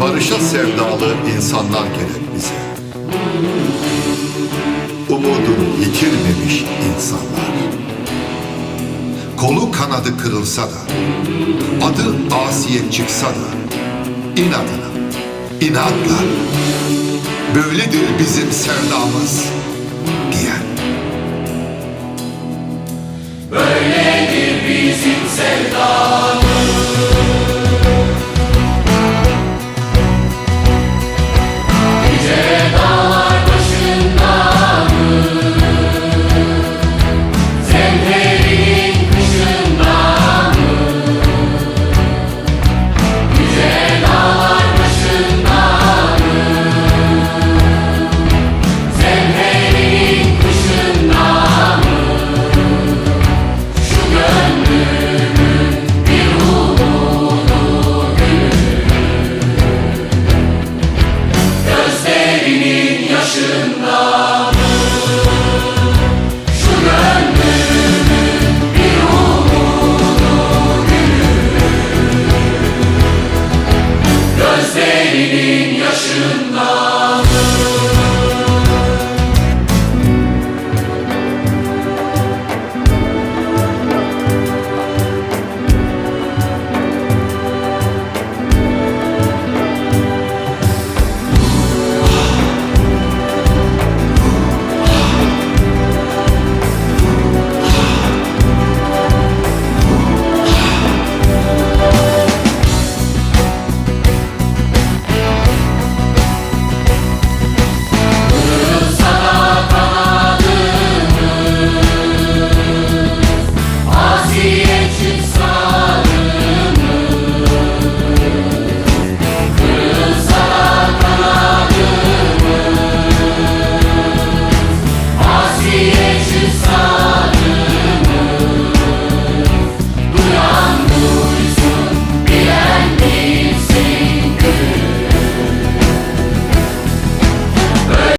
Barışa sevdalı insanlar gerek bize. Umudunu yitirmemiş insanlar. Kolu kanadı kırılsa da, adı Asiye çıksa da, inadına, inatla, böyledir bizim sevdamız